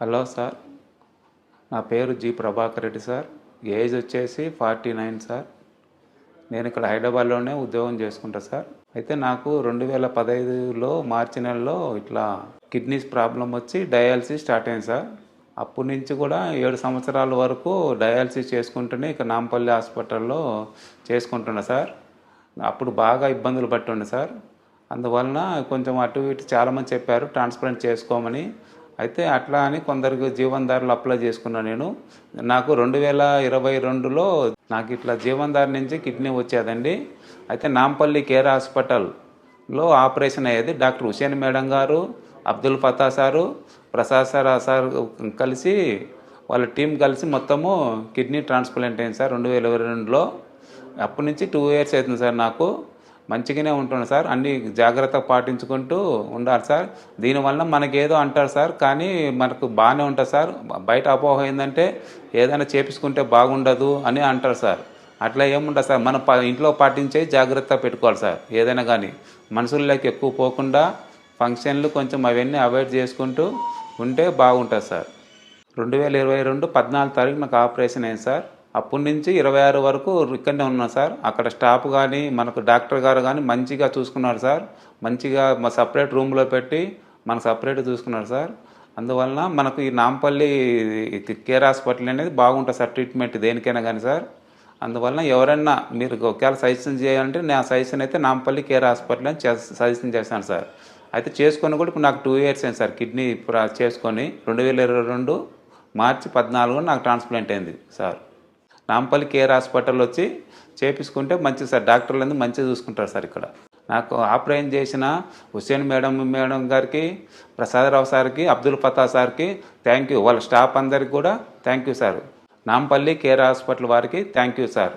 Hello sir. నా పేరు G Prabhakar Reddy sir. Age వచ్చేసి ఫార్టీ నైన్ సార్. నేను ఇక్కడ హైదరాబాద్లోనే ఉద్యోగం చేసుకుంటా సార్. అయితే నాకు రెండు వేల పదహైదులో మార్చి నెలలో ఇట్లా కిడ్నీస్ ప్రాబ్లం వచ్చి డయాలసిస్ స్టార్ట్ అయింది సార్. అప్పటి నుంచి కూడా ఏడు సంవత్సరాల వరకు డయాలసిస్ చేసుకుంటూనే ఇక నాంపల్లి హాస్పిటల్లో చేసుకుంటున్నా సార్. అప్పుడు బాగా ఇబ్బందులు పట్టుండే సార్. అందువలన కొంచెం అటు ఇటు చాలామంది చెప్పారు ట్రాన్స్ప్లాంట్ చేసుకోమని. అయితే అట్లా అని కొందరికి జీవనదారులు అప్లై చేసుకున్నాను నేను. నాకు రెండు వేల ఇరవై రెండులో నాకు ఇట్లా జీవనదారి నుంచి కిడ్నీ వచ్చేదండి. అయితే నాంపల్లి కేర్ హాస్పిటల్లో ఆపరేషన్ అయ్యేది doctor Hussain madam garu Abdul Fatah sir Prasad sir sir కలిసి వాళ్ళ టీం కలిసి మొత్తము కిడ్నీ ట్రాన్స్ప్లాంట్ అయింది సార్ రెండు వేల ఇరవై రెండులో. అప్పటి నుంచి టూ ఇయర్స్ అవుతుంది సార్ నాకు. మంచిగానే ఉంటున్నా సార్. అన్ని జాగ్రత్త పాటించుకుంటూ ఉండాలి సార్. దీనివల్ల మనకేదో అంటారు సార్ కానీ మనకు బాగానే ఉంటుంది సార్. బయట అపోహ ఏంటంటే ఏదైనా చేపించుకుంటే బాగుండదు అని అంటారు సార్. అట్లా ఏముండదు సార్. మనం ప- ఇంట్లో పాటించే జాగ్రత్త పెట్టుకోవాలి సార్. ఏదైనా కానీ మనుషుల్లోకి ఎక్కువ పోకుండా ఫంక్షన్లు కొంచెం అవన్నీ అవాయిడ్ చేసుకుంటూ ఉంటే బాగుంటుంది సార్. రెండు వేల ఇరవై రెండు పద్నాలుగు తారీఖు నాకు ఆపరేషన్ అయింది సార్. అప్పటి నుంచి ఇరవై ఆరు వరకు ఇక్కడనే ఉన్నాను సార్. అక్కడ స్టాఫ్ కానీ మనకు డాక్టర్ గారు కానీ మంచిగా చూసుకున్నారు సార్. మంచిగా మా సపరేట్ రూమ్లో పెట్టి మనకు సపరేట్ చూసుకున్నారు సార్. అందువలన మనకు ఈ నాంపల్లి కేర్ హాస్పిటల్ అనేది బాగుంటుంది సార్ ట్రీట్మెంట్ దేనికైనా కానీ సార్. అందువలన ఎవరైనా మీరు ఒకవేళ సజెషన్ చేయాలంటే నా సజెషన్ అయితే నాంపల్లి కేర్ హాస్పిటల్ అని సజెషన్ చేశాను సార్. అయితే చేసుకొని కూడా ఇప్పుడు నాకు టూ ఇయర్స్ అయింది సార్ కిడ్నీ చేసుకొని రెండు వేల ఇరవై రెండు మార్చి పద్నాలుగు నాకు ట్రాన్స్ప్లాంట్ అయింది సార్. నాంపల్లి కేర్ హాస్పిటల్ వచ్చి చేపించుకుంటే మంచిది సార్ డాక్టర్లు అందరూ మంచిగా చూసుకుంటారు సార్ ఇక్కడ. నాకు ఆపరేషన్ చేసిన హుసేన్ మేడం మేడం గారికి ప్రసాదరావు సార్కి అబ్దుల్ ఫతా సార్కి థ్యాంక్ యూ వాళ్ళ స్టాఫ్ అందరికి కూడా thank you sir. Nampally care hospital వారికి థ్యాంక్ యూ సార్.